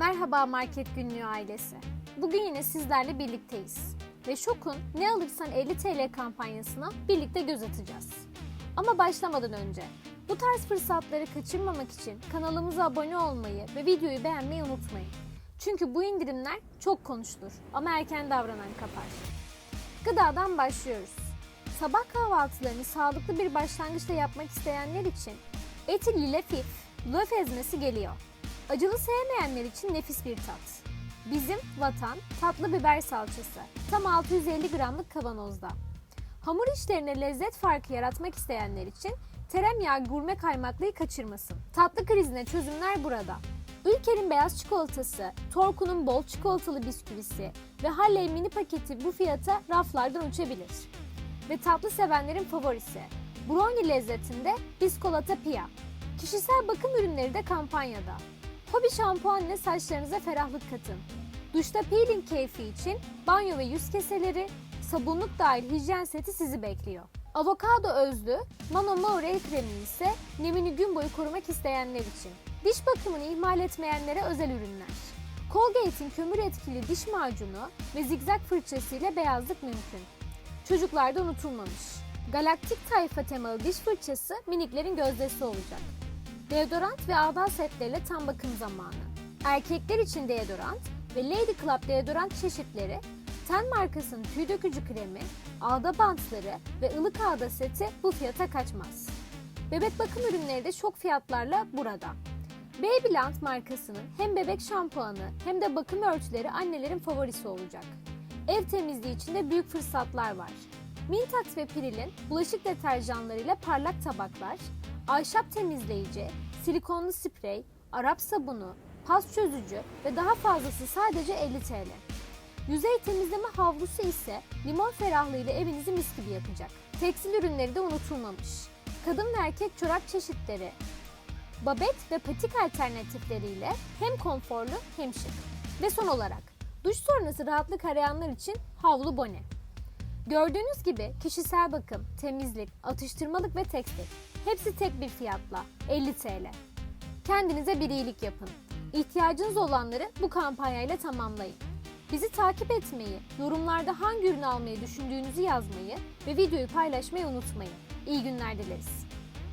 Merhaba Market Günlüğü ailesi. Bugün yine sizlerle birlikteyiz. Ve Şok'un Ne Alırsan 50 TL kampanyasına birlikte göz atacağız. Ama başlamadan önce bu tarz fırsatları kaçırmamak için kanalımıza abone olmayı ve videoyu beğenmeyi unutmayın. Çünkü bu indirimler çok konuşulur ama erken davranan kapar. Gıdadan başlıyoruz. Sabah kahvaltılarını sağlıklı bir başlangıçla yapmak isteyenler için Eti Lefif, löf ezmesi geliyor. Acılı sevmeyenler için nefis bir tat. Bizim Vatan tatlı biber salçası. Tam 650 gramlık kavanozda. Hamur işlerine lezzet farkı yaratmak isteyenler için tereyağı gurme kaymaklıyı kaçırmasın. Tatlı krizine çözümler burada. Ülker'in beyaz çikolatası, Torku'nun bol çikolatalı bisküvisi ve Halley mini paketi bu fiyata raflardan uçabilir. Ve tatlı sevenlerin favorisi. Brownie lezzetinde biskolata pia. Kişisel bakım ürünleri de kampanyada. Hobi şampuan ile saçlarınıza ferahlık katın. Duşta peeling keyfi için banyo ve yüz keseleri, sabunluk dahil hijyen seti sizi bekliyor. Avokado özlü Mano Maurel kremi ise nemini gün boyu korumak isteyenler için. Diş bakımını ihmal etmeyenlere özel ürünler. Colgate'in kömür etkili diş macunu ve zigzag fırçası ile beyazlık mümkün. Çocuklarda unutulmamış. Galaktik tayfa temalı diş fırçası miniklerin gözdesi olacak. Deodorant ve ağda setleriyle tam bakım zamanı. Erkekler için deodorant ve Lady Club deodorant çeşitleri, Ten markasının tüy dökücü kremi, ağda bantları ve ılık ağda seti bu fiyata kaçmaz. Bebek bakım ürünleri de şok fiyatlarla burada. Babyland markasının hem bebek şampuanı hem de bakım örtüleri annelerin favorisi olacak. Ev temizliği için de büyük fırsatlar var. Mintax ve Piril'in bulaşık deterjanlarıyla parlak tabaklar, ahşap temizleyici, silikonlu sprey, Arap sabunu, pas çözücü ve daha fazlası sadece 50 TL. Yüzey temizleme havlusu ise limon ferahlığıyla evinizi mis gibi yapacak. Tekstil ürünleri de unutulmamış. Kadın ve erkek çorap çeşitleri, babet ve patik alternatifleriyle hem konforlu hem şık. Ve son olarak duş sonrası rahatlık arayanlar için havlu bone. Gördüğünüz gibi kişisel bakım, temizlik, atıştırmalık ve tekstil hepsi tek bir fiyatla 50 TL. Kendinize bir iyilik yapın. İhtiyacınız olanları bu kampanyayla tamamlayın. Bizi takip etmeyi, yorumlarda hangi ürünü almayı düşündüğünüzü yazmayı ve videoyu paylaşmayı unutmayın. İyi günler dileriz.